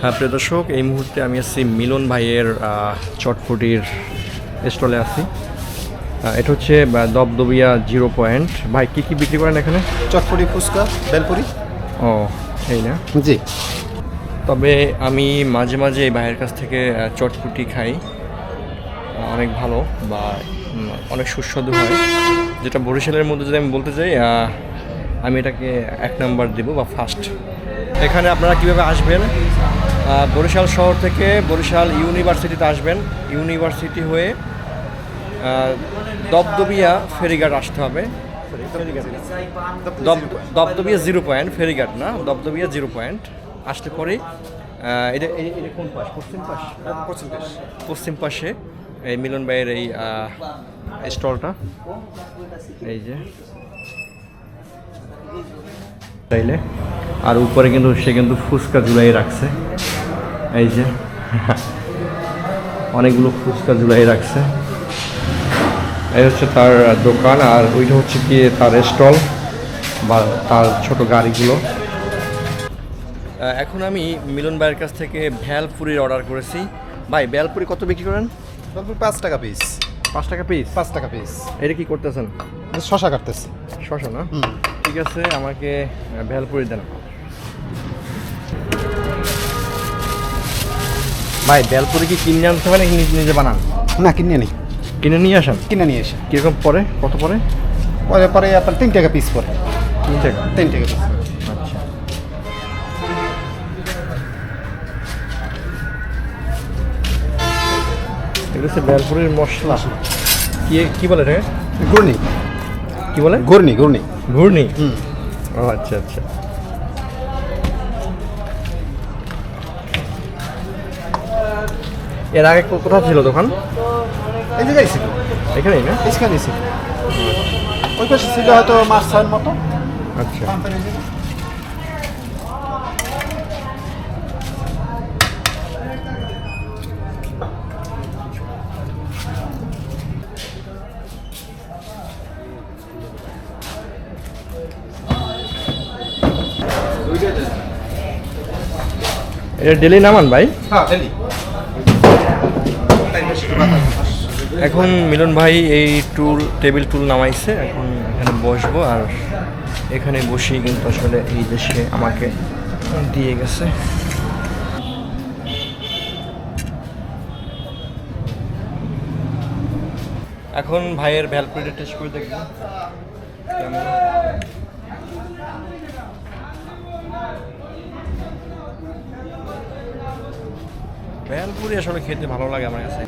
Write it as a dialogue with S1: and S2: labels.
S1: হ্যাঁ প্রিয় দর্শক এই মুহূর্তে আমি আছি মিলন ভাইয়ের আহ, চটপটির স্টলে আছি। এটা হচ্ছে দবদবিয়া জিরো পয়েন্ট। ভাই কী কী বিক্রি করেন এখানে?
S2: চটপটি ফুচকা বেলপুরি।
S1: ও এই না?
S2: জি।
S1: তবে আমি মাঝে মাঝে এই ভাইয়ের কাছ থেকে আহ, চটপটি খাই। অনেক ভালো বা অনেক সুস্বাদু হয়। যেটা বরিশালের মধ্যে যদি আমি বলতে চাই আমি এটাকে এক নাম্বার দেবো বা ফার্স্ট এখানে আপনারা কীভাবে আসবেন? বরিশাল শহর থেকে বরিশাল ইউনিভার্সিটিতে আসবেন। ইউনিভার্সিটি হয়ে আহ, দবদবিয়া ফেরিঘাট আসতে হবে। দব- দবদবিয়া জিরো পয়েন্ট ফেরিঘাট না দবদবিয়া জিরো পয়েন্ট। আসতে পরে এটা এটা কোন পাশ? পশ্চিম পাশ? পশ্চিম পাশে। এই মিলন ভাইয়ের এই স্টলটা। এই যে। চাইলে আর উপরে কিন্তু সে কিন্তু ফুচকা ঝুলাই রাখছে। এই যে। অনেকগুলো ফুচকা ঝুলাই রাখছে। এই হচ্ছে তার দোকান আর ওইটা হচ্ছে কি তার স্টল বা তার ছোট গাড়িগুলো। এখন আমি মিলন ভাইয়ের কাছ থেকে ভ্যালপুরির অর্ডার করেছি। ভাই ভ্যালপুরি কত বিক্রি করেন?
S2: পাঁচ টাকা পিস
S1: পাঁচ টাকা পিস
S2: পাঁচ টাকা পিস
S1: এটা কি করতেছেন?
S2: শশা কাটতেছে।
S1: শশা না? ঠিক আছে আমাকে ভ্যালপুরি দেন। ভাই ভেলপুরি কি কিনে আনতে নাকি নিজে নিজে বানান?
S2: না কিনে নিই
S1: কিনে নিয়ে আসেন?
S2: কিনে নিয়ে এসে
S1: কীরকম পরে? কত পরে?
S2: পরে পরে আপনার তিন টাকা পিস পরে।
S1: তিন টাকা।
S2: তিন টাকা পিস
S1: আচ্ছা। এটা হচ্ছে মশলা। কি কি বলে রে
S2: ঘূর্ণি।
S1: কি বলে?
S2: ঘূর্ণি ঘূর্ণি।
S1: ঘূর্ণি?
S2: হুম।
S1: ও আচ্ছা আচ্ছা। এর আগে কোথায় ছিল দোকান?
S2: এই জায়গায় ছিল।
S1: এখানেই না?
S2: এইখানেই ছিল। ওই পাশে ছিল হয়তো মাছ ছয়ের মতো।
S1: আচ্ছা। এটা ডেলি নামান ভাই?
S2: হ্যাঁ ডেলি
S1: এখন মিলন ভাই এই টুল টেবিল টুল নামাইছে। এখন এখানে বসবো আর এখানে বসেই কিন্তু আসলে এই দেশে আমাকে দিয়ে গেছে। এখন ভাইয়ের ভ্যালপুরিটা টেস্ট করে দেখব। কেমন? ভেলপুরি আসলে খেতে ভালো লাগে আমার কাছে।